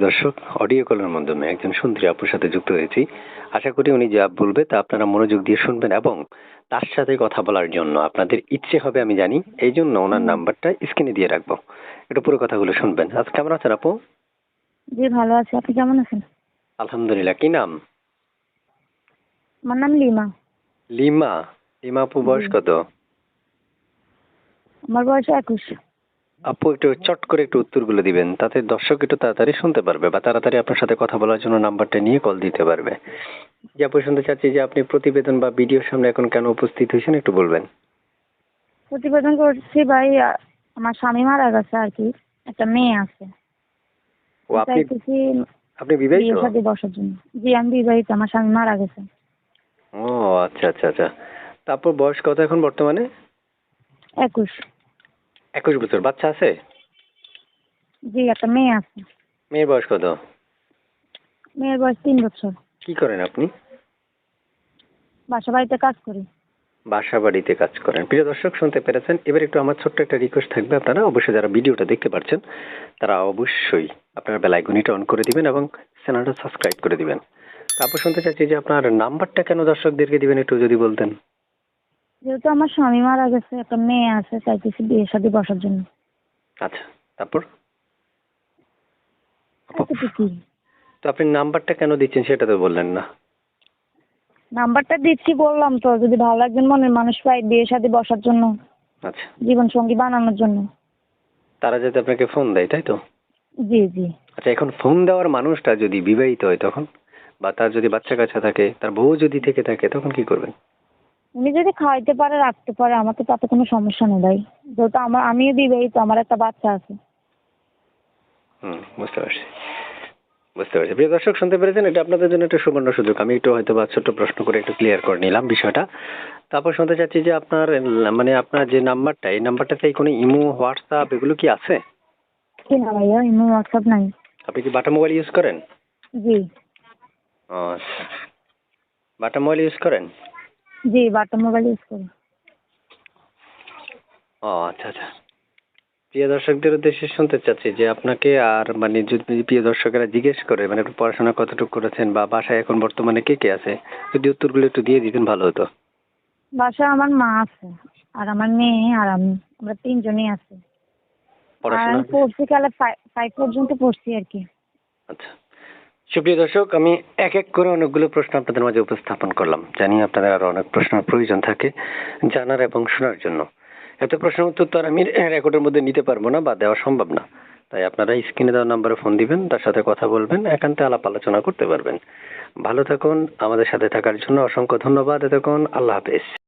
দর্শক অডিও কলের মাধ্যমে একজন সুন্দরী আপুর সাথে যুক্ত হয়েছি। আশা করি উনি যা বলবে তা আপনারা মনোযোগ দিয়ে শুনবেন এবং তার সাথে কথা বলার জন্য আপনাদের ইচ্ছে হবে আমি জানি এই জন্য ওনার নাম্বারটা স্ক্রিনে দিয়ে রাখব। একটু পুরো কথাগুলো শুনবেন। আজ কেমন আছেন আপু? জি ভালো আছি। আপনি কেমন আছেন? আলহামদুলিল্লাহ। কি নাম? আমার নাম লিমা। লিমা? লিমা আপু বয়স কত? আমার বয়স একুশ। আপু একটু চট করে একটু উত্তরগুলো দিবেন তাতে দর্শক একটু তাড়াতাড়ি শুনতে পারবে বা তাড়াতাড়ি আপনার সাথে কথা বলার জন্য নাম্বারটা নিয়ে কল দিতে পারবে। যে আপু শুনতে চাচ্ছি যে আপনি প্রতিবেদন বা ভিডিওর সামনে এখন কেন উপস্থিত হয়েছেন একটু বলবেন। প্রতিবেদন করছি ভাই আমার স্বামী মারা গেছে আর কি একটা মেয়ে আছে। ও আপনি আপনি বিবাহিত? বিয়ে শাদী বসার জন্য। জি আমি বিবাহিত আমার স্বামী মারা গেছে। ও আচ্ছা আচ্ছা আচ্ছা। তারপর বয়স কত এখন বর্তমানে? একুশ। একুশ বছর বাচ্চা আছে? জি একটা মেয়ে আছে। মেয়ের বয়স কত? মেয়ের বয়স তিন বছর। কি করেন আপনি? বাসা বাড়িতে কাজ করি। বাসা বাড়িতে কাজ করেন। প্রিয় দর্শক শুনতে পেরেছেন? এবার একটু আমার ছোট্ট একটা রিকোয়েস্ট থাকবে আপনারা। অবশ্যই যারা ভিডিওটা দেখতে পাচ্ছেন তারা অবশ্যই আপনার বেলায় গুণিটা অন করে দিবেন এবং চ্যানেলটা সাবস্ক্রাইব করে দিবেন। তারপর শুনতে চাচ্ছি যে আপনার নাম্বারটা কেন দর্শকদেরকে দিবেন একটু যদি বলতেন? যেহেতু আমার স্বামী মারা গেছে একটা মেয়ে আছে চাইতেছি বিয়ে শাদী বসার জন্য। আচ্ছা তারপর? এতটুকুই তো আপনি নাম্বারটা কেন দিচ্ছেন সেটা তো বললেন না। নাম্বারটা দিচ্ছি বললাম তো যদি ভালো একজন মনের মানুষ পাই বিয়ে শাদী বসার জন্য আচ্ছা। জীবন সঙ্গী বানানোর জন্য। তারা যাতে আপনাকে ফোন দেয় তাই তো? জি জি। আচ্ছা এখন ফোন দেওয়ার মানুষটা যদি বিবাহিত হয় তখন বা তার যদি বাচ্চা কাচ্চা থাকে তার বউ যদি থেকে থাকে তখন কি করবেন? উনি যদি খাওয়াইতে পারে রাখতে পারে আমার তো তাতে কোনো সমস্যা নেই ভাই। যেহেতু আমার আমিও বিবাহিত আমার একটা বাচ্চা আছে। হুম বুঝতে পারছি। বুঝতে পারছি। প্রিয় দর্শক শুনতে পেরেছেন? এটা আপনাদের জন্য একটা সুবর্ণ সুযোগ। আমি একটু হয়তো বা ছোট্ট প্রশ্ন করে একটু ক্লিয়ার করে নিলাম বিষয়টা। তারপর শুনতে চাচ্ছি যে আপনার মানে আপনার যে নাম্বারটা এই নাম্বারটাতে কোনো ইমো হোয়াটসঅ্যাপ এগুলো কি আছে? কি না ভাইয়া ইমো হোয়াটসঅ্যাপ নাই। আপনি কি বাটা মোবাইল ইউজ করেন? জি। আচ্ছা। বাটা মোবাইল ইউজ করেন? জি বাটা মোবাইল ইউজ করি। ও আচ্ছা আচ্ছা। প্রিয় দর্শকদের উদ্দেশ্যে শুনতে চাচ্ছি যে আপনাকে আর মানে যদি প্রিয় দর্শকেরা জিজ্ঞেস করে মানে আপনি পড়াশোনা কতটুকু করেছেন বা বাসায় এখন বর্তমানে কে কে আছে যদি উত্তরগুলো একটু দিয়ে দিতেন ভালো হতো। বাসায় আমার মা আছে আর আমার মেয়ে আর আমি আমরা তিনজনই আছি। আর পড়াশোনা পড়ছি কালে ফাইভ পর্যন্ত পড়ছি আর কি। আচ্ছা। সুপ্রিয় দর্শক, আমি এক এক করে অনেকগুলো প্রশ্ন আপনাদের মাঝে উপস্থাপন করলাম। জানি আপনাদের আরও অনেক প্রশ্নের প্রয়োজন থাকে জানার এবং শোনার জন্য। এত প্রশ্নের উত্তর তো আমি রেকর্ডের মধ্যে নিতে পারব না বা দেওয়া সম্ভব না। তাই আপনারা স্ক্রিনে দেওয়া নাম্বারে ফোন দিবেন, তার সাথে কথা বলবেন, একান্তে আলাপ আলোচনা করতে পারবেন। ভালো থাকুন, আমাদের সাথে থাকার জন্য অসংখ্য ধন্যবাদ। এতক্ষণ আল্লাহ হাফেজ।